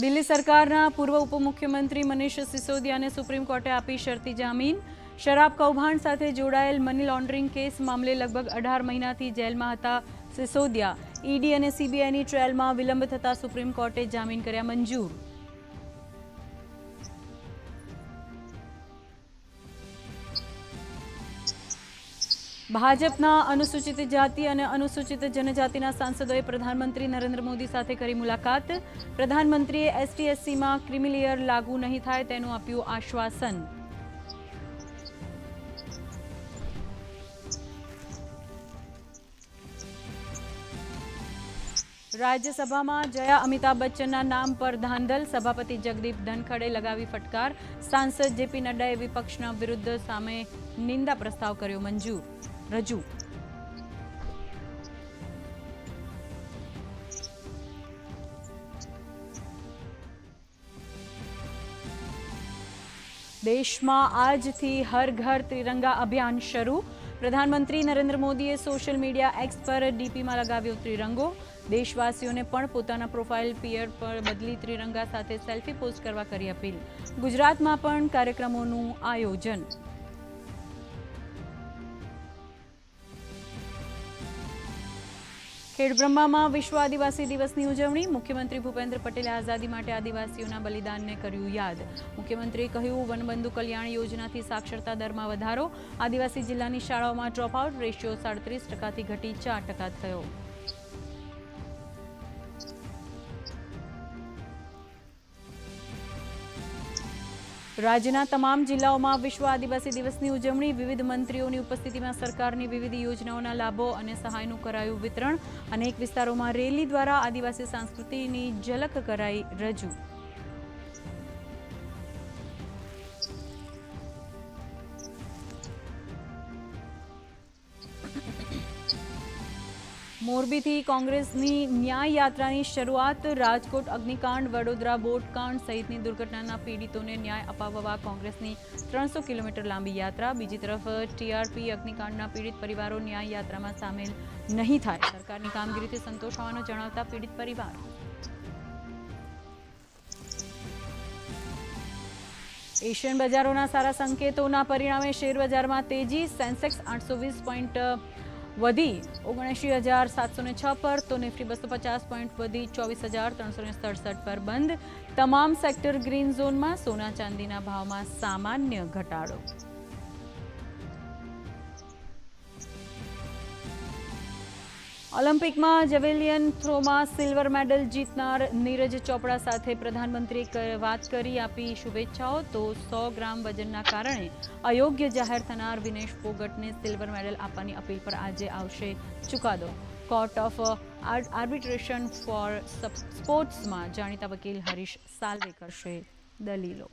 દિલ્હી સરકારના પૂર્વ ઉપમુખ્યમંત્રી મનીષ સિસોદિયાને સુપ્રીમ કોર્ટે આપી શરતી જામીન. શરાબ કૌભાંડ સાથે જોડાયેલ મની લોન્ડરિંગ કેસ મામલે લગભગ અઢાર મહિનાથી જેલમાં હતા સિસોદિયા. ઈડી અને સીબીઆઈની ટ્રાયલમાં વિલંબ થતાં સુપ્રીમ કોર્ટે જામીન કર્યા મંજૂર. ભાજપના અનુસૂચિત જાતિ અને અનુસૂચિત જનજાતિના સાંસદોએ પ્રધાનમંત્રી નરેન્દ્ર મોદી સાથે કરી મુલાકાત. પ્રધાનમંત્રીએ એસટી એસસીમાં ક્રિમિલિયર લાગુ નહીં થાય તેનું આપ્યું આશ્વાસન. રાજ્યસભામાં જયા અમિતાભ બચ્ચનના નામ પર ધાંધલ. સભાપતિ જગદીપ ધનખડે લગાવી ફટકાર. સાંસદ જેપી નડ્ડાએ વિપક્ષના વિરુદ્ધ સામે નિંદા પ્રસ્તાવ કર્યો મંજૂર. રજૂ. દેશમાં આજથી હર ઘર ત્રિરંગા અભિયાન શરૂ. પ્રધાનમંત્રી નરેન્દ્ર મોદીએ સોશિયલ મીડિયા એક્સ પર ડીપીમાં લગાવ્યો ત્રિરંગો દેશવાસીઓને પણ પોતાના પ્રોફાઇલ પિયર પર બદલી ત્રિરંગા સાથે સેલ્ફી પોસ્ટ કરવા કરી અપીલ. ગુજરાતમાં પણ કાર્યક્રમોનું આયોજન. ખેડબ્રહ્મામાં વિશ્વ આદિવાસી દિવસની ઉજવણી. મુખ્યમંત્રી ભૂપેન્દ્ર પટેલે આઝાદી માટે આદિવાસીઓના બલિદાનને કર્યું યાદ. મુખ્યમંત્રીએ કહ્યું, વનબંધુ કલ્યાણ યોજનાથી સાક્ષરતા દરમાં વધારો. આદિવાસી જિલ્લાની શાળાઓમાં ડ્રોપઆઉટ રેશિયો સાડત્રીસ ટકાથી ઘટી ચાર ટકા થયો. રાજ્યના તમામ જિલ્લાઓમાં વિશ્વ આદિવાસી દિવસની ઉજવણી, વિવિધ મંત્રીઓની ઉપસ્થિતિમાં સરકારની વિવિધ યોજનાઓના લાભો અને સહાયનું કરાયું વિતરણ અનેક વિસ્તારોમાં રેલી દ્વારા આદિવાસી સંસ્કૃતિની ઝલક કરાઈ રજૂ. મોરબીથી કોંગ્રેસની ન્યાય યાત્રાની શરૂઆત રાજકોટ, અગ્નિકાંડ, વડોદરા, બોટકાંડ સહિતની દુર્ઘટનાના પીડિતોને ન્યાય અપાવવા કોંગ્રેસની ત્રણસો કિલોમીટર લાંબી યાત્રા. બીજી તરફ ટીઆરપી, અગ્નિકાંડના પીડિત પરિવારો ન્યાય યાત્રામાં સામેલ નહીં થાય. સરકારની કામગીરીથી સંતોષ હોવાનું જણાવતા પીડિત પરિવાર. એશિયન બજારોના સારા સંકેતોના પરિણામે શેરબજારમાં તેજી. સેન્સેક્સ આઠસો વીસ પોઈન્ટ વધી ઓગણએંશી હજાર સાતસો છ પર તો નિફ્ટી બસો પચાસ પોઈન્ટ વધી ચોવીસ હજાર ત્રણસો સડસઠ પર બંધ. તમામ સેક્ટર ગ્રીન ઝોનમાં સોના ચાંદીના ભાવમાં સામાન્ય ઘટાડો. ઓલિમ્પિકમાં જેવેલિયન થ્રોમાં સિલ્વર મેડલ જીતનાર નીરજ ચોપડા સાથે પ્રધાનમંત્રીએ વાત કરી, આપી શુભેચ્છાઓ. તો સો ગ્રામ વજનના કારણે અયોગ્ય જાહેર થનાર વિનેશ ફોગટને સિલ્વર મેડલ આપવાની અપીલ પર આજે આવશે ચુકાદો. કોર્ટ ઓફ આર્બિટ્રેશન ફોર સ્પોર્ટ્સમાં જાણીતા વકીલ હરીશ સાલ્વે કરશે દલીલો.